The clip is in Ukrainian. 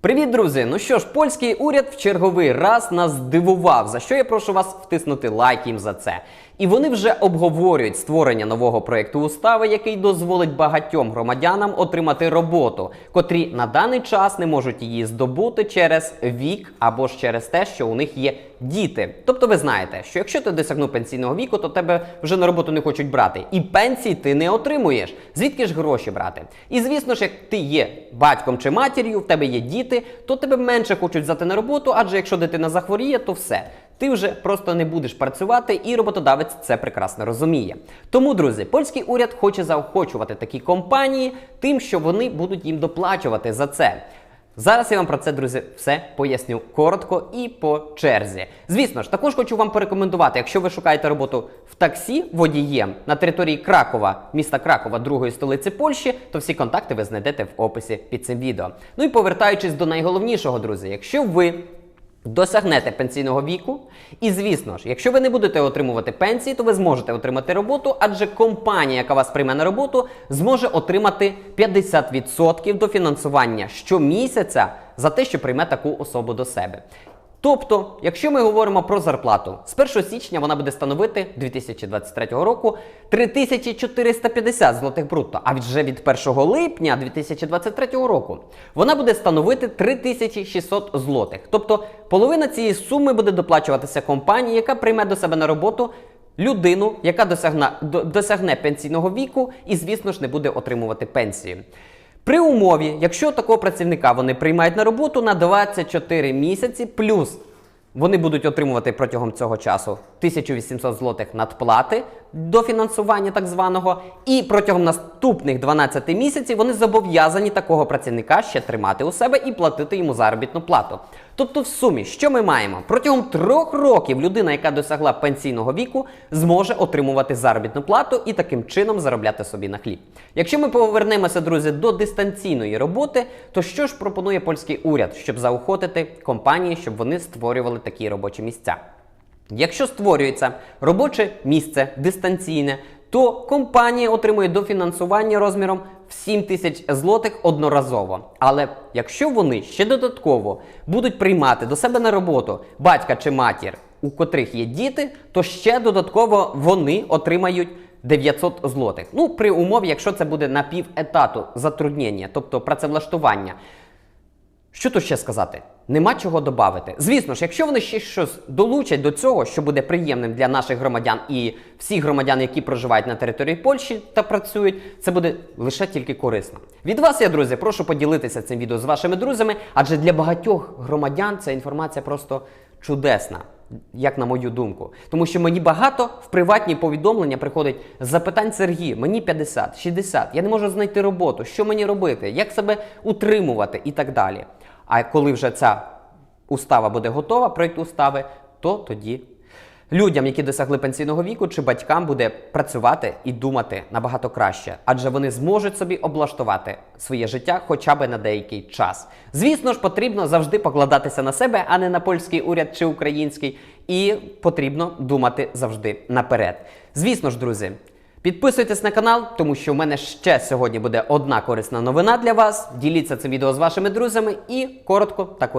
Привіт, друзі! Ну що ж, польський уряд в черговий раз нас здивував, за що я прошу вас втиснути лайк їм за це. І вони вже обговорюють створення нового проєкту устави, який дозволить багатьом громадянам отримати роботу, котрі на даний час не можуть її здобути через вік або ж через те, що у них є діти. Тобто, ви знаєте, що якщо ти досягнув пенсійного віку, то тебе вже на роботу не хочуть брати, і пенсії ти не отримуєш. Звідки ж гроші брати? І звісно ж, як ти є батьком чи матір'ю, в тебе є діти, то тебе менше хочуть взяти на роботу, адже якщо дитина захворіє, то все. Ти вже просто не будеш працювати, і роботодавець це прекрасно розуміє. Тому, друзі, польський уряд хоче заохочувати такі компанії тим, що вони будуть їм доплачувати за це. Зараз я вам про це, друзі, все поясню коротко і по черзі. Звісно ж, також хочу вам порекомендувати, якщо ви шукаєте роботу в таксі водієм на території Кракова, міста Кракова, другої столиці Польщі, то всі контакти ви знайдете в описі під цим відео. Ну і повертаючись до найголовнішого, друзі, якщо ви досягнете пенсійного віку. І звісно ж, якщо ви не будете отримувати пенсії, то ви зможете отримати роботу, адже компанія, яка вас прийме на роботу, зможе отримати 50% дофінансування щомісяця за те, що прийме таку особу до себе. Тобто, якщо ми говоримо про зарплату, з 1 січня вона буде становити 2023 року 3450 злотих брутто, а вже від 1 липня 2023 року вона буде становити 3600 злотих. Тобто половина цієї суми буде доплачуватися компанії, яка прийме до себе на роботу людину, яка досягне, досягне пенсійного віку і, звісно ж, не буде отримувати пенсію. При умові, якщо такого працівника вони приймають на роботу на 24 місяці, плюс вони будуть отримувати протягом цього часу 1800 злотих надплати до фінансування так званого, і протягом наступних 12 місяців вони зобов'язані такого працівника ще тримати у себе і платити йому заробітну плату. Тобто, в сумі, що ми маємо? Протягом трьох років людина, яка досягла пенсійного віку, зможе отримувати заробітну плату і таким чином заробляти собі на хліб. Якщо ми повернемося, друзі, до дистанційної роботи, то що ж пропонує польський уряд, щоб заохотити компанії, щоб вони створювали такі робочі місця? Якщо створюється робоче місце дистанційне, то компанія отримує дофінансування розміром в 7 тисяч злотих одноразово. Але якщо вони ще додатково будуть приймати до себе на роботу батька чи матір, у котрих є діти, то ще додатково вони отримають 900 злотих. Ну, при умові, якщо це буде на пів етату затруднення, тобто працевлаштування. Що тут ще сказати? Нема чого додати. Звісно ж, якщо вони ще щось долучать до цього, що буде приємним для наших громадян і всіх громадян, які проживають на території Польщі та працюють, це буде лише тільки корисно. Від вас, я друзі, прошу поділитися цим відео з вашими друзями, адже для багатьох громадян ця інформація просто чудесна. Як на мою думку, тому що мені багато в приватні повідомлення приходить запитань Сергій, мені 50, 60, я не можу знайти роботу, що мені робити, як себе утримувати і так далі. А коли вже ця устава буде готова, проєкт устави, то тоді людям, які досягли пенсійного віку, чи батькам буде працювати і думати набагато краще, адже вони зможуть собі облаштувати своє життя хоча б на деякий час. Звісно ж, потрібно завжди покладатися на себе, а не на польський уряд чи український, і потрібно думати завжди наперед. Звісно ж, друзі. Підписуйтесь на канал, тому що в мене ще сьогодні буде одна корисна новина для вас. Діліться цим відео з вашими друзями і коротко та корисно.